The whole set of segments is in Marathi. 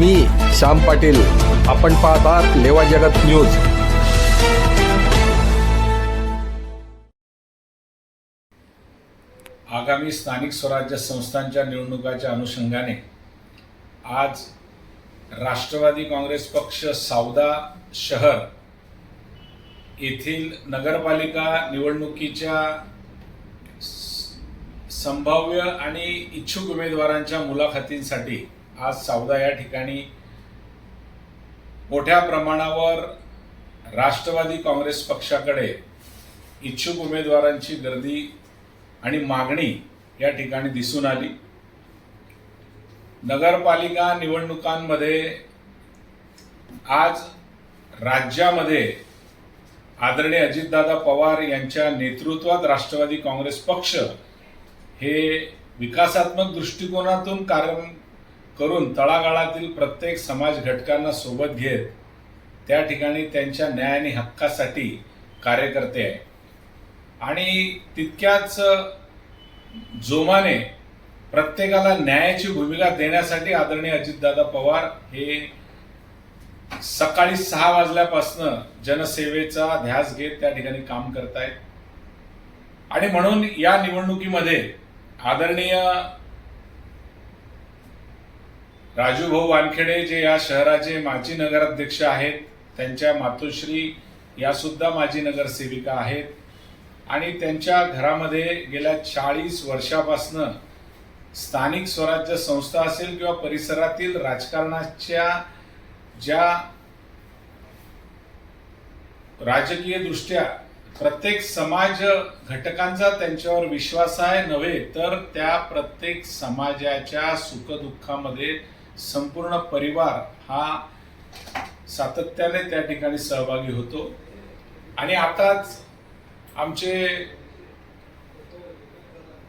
मी श्याम पाटील. आपण पाहतात लेवा जगत न्यूज. आगामी स्थानिक स्वराज्य संस्थांच्या निवडणुकाच्या अनुषंगाने आज राष्ट्रवादी काँग्रेस पक्ष सावदा शहर येथील नगरपालिका निवडणुकीच्या संभाव्य आणि इच्छुक उमेदवारांच्या मुलाखतींसाठी आज सावदा या ठिकाणी मोठ्या प्रमाणावर राष्ट्रवादी काँग्रेस पक्षाकडे इच्छुक उमेदवारांची गर्दी आणि मागणी या ठिकाणी दिसून आली. नगरपालिका निवडणुकांमध्ये आज राज्यामध्ये आदरणीय अजितदादा पवार यांच्या नेतृत्वात राष्ट्रवादी काँग्रेस पक्ष हे विकासात्मक दृष्टिकोनातून कार्य करून तळागाळातील प्रत्येक समाज घटकांना सोबत घेत त्या ठिकाणी त्यांच्या न्याय आणि हक्कासाठी कार्यकर्ते आहे आणि तितक्याच जोमाने प्रत्येकाला न्यायाची भूमिका देण्यासाठी आदरणीय अजितदादा पवार हे सकाळी सहा वाजल्यापासनं जनसेवेचा ध्यास घेत त्या ठिकाणी काम करतायत. आणि म्हणून या निवडणुकीमध्ये आदरणीय राजूभाऊ वानखेडे जे या शहराचे माजी नगराध्यक्ष आहेत त्यांच्या मातोश्री या सुद्धा माजी नगरसेविका आहेत. आणि त्यांच्या घरामध्ये गेल्या चाळीस वर्षापासनं स्थानिक स्वराज्य संस्था असेल किंवा परिसरातील राजकारणाच्या ज्या राजकीय दृष्ट्या प्रत्येक समाज घटकांचा त्यांच्यावर विश्वास आहे नव्हे तर त्या प्रत्येक समाजाच्या सुखदुःखामध्ये संपूर्ण परिवार हा सातत्याने त्या ठिकाणी सहभागी होतो. आणि आताच आमचे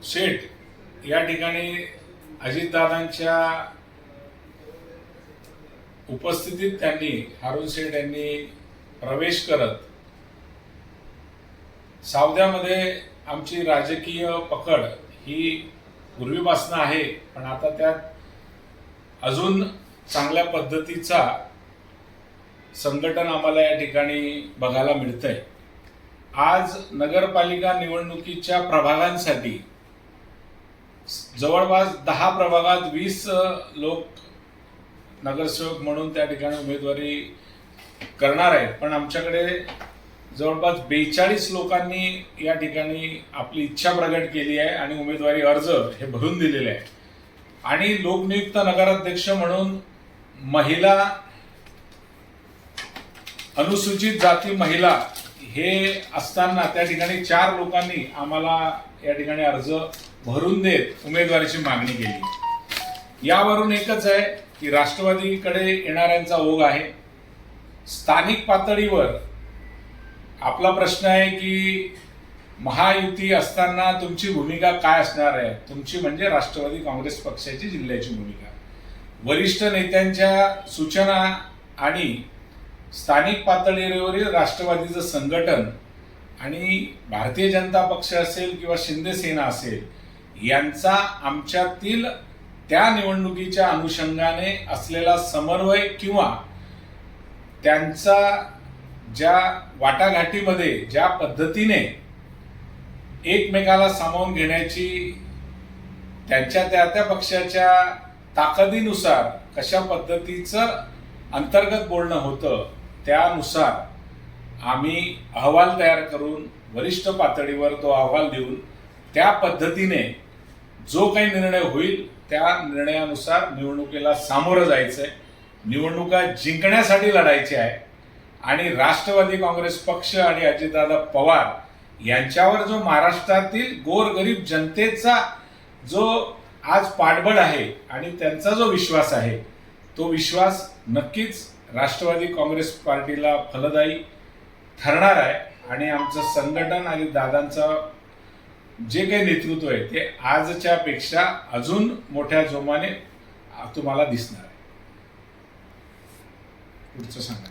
शेठ या ठिकाणी अजितदादांच्या उपस्थितीत त्यांनी हारून शेठ यांनी प्रवेश करत सावद्यामध्ये आमची राजकीय पकड ही पूर्वीपासून आहे पण आता त्यात अजून चांगल्या पद्धतीचा संघटन आम्हाला या ठिकाणी बघायला मिळतंय. आज नगरपालिका निवडणुकीच्या प्रभागांसाठी जवळपास दहा प्रभागात वीस लोक नगरसेवक म्हणून त्या ठिकाणी उमेदवारी करणार आहेत. पण आमच्याकडे जवळपास बेचाळीस लोकांनी या ठिकाणी आपली इच्छा प्रकट केली आहे आणि उमेदवारी अर्ज हे भरून दिलेले आहे आणि लोकनियुक्त नगराध्यक्ष म्हणून महिला अनुसूचित जाती महिला हे असताना त्या ठिकाणी चार लोकांनी आम्हाला या ठिकाणी अर्ज भरून देत उमेदवारीची मागणी केली. यावरून एकच आहे की राष्ट्रवादीकडे येणाऱ्यांचा ओघ आहे. स्थानिक पातळीवर आपला प्रश्न आहे की महायुती असताना तुमची भूमिका काय असणार आहे? तुमची म्हणजे राष्ट्रवादी काँग्रेस पक्षाची जिल्ह्याची भूमिका. वरिष्ठ नेत्यांच्या सूचना आणि स्थानिक पातळीवरील राष्ट्रवादीचं संघटन आणि भारतीय जनता पक्ष असेल किंवा शिंदे सेना असेल यांचा आमच्यातील त्या निवडणुकीच्या अनुषंगाने असलेला समन्वय किंवा त्यांचा ज्या वाटाघाटीमध्ये ज्या पद्धतीने एकमेकाला सामावून घेण्याची त्यांच्या त्या त्या पक्षाच्या ताकदीनुसार कशा पद्धतीचं अंतर्गत बोलणं होतं त्यानुसार आम्ही अहवाल तयार करून वरिष्ठ पातळीवर तो अहवाल देऊन त्या पद्धतीने जो काही निर्णय होईल त्या निर्णयानुसार निवडणुकीला सामोरं जायचंय. निवडणुका जिंकण्यासाठी लढायची आहे. आणि राष्ट्रवादी काँग्रेस पक्ष आणि अजितदादा पवार यांच्यावर जो महाराष्ट्रातील गोरगरीब जनतेचा जो आज पाठबळ आहे आणि त्यांचा जो विश्वास आहे तो विश्वास नक्कीच राष्ट्रवादी काँग्रेस पार्टीला फलदायी ठरणार आहे. आणि आमचं संघटन आणि दादांचं जे काही नेतृत्व आहे ते आजच्या पेक्षा अजून मोठ्या जोमाने तुम्हाला दिसणार आहे. पुढचं सांगा.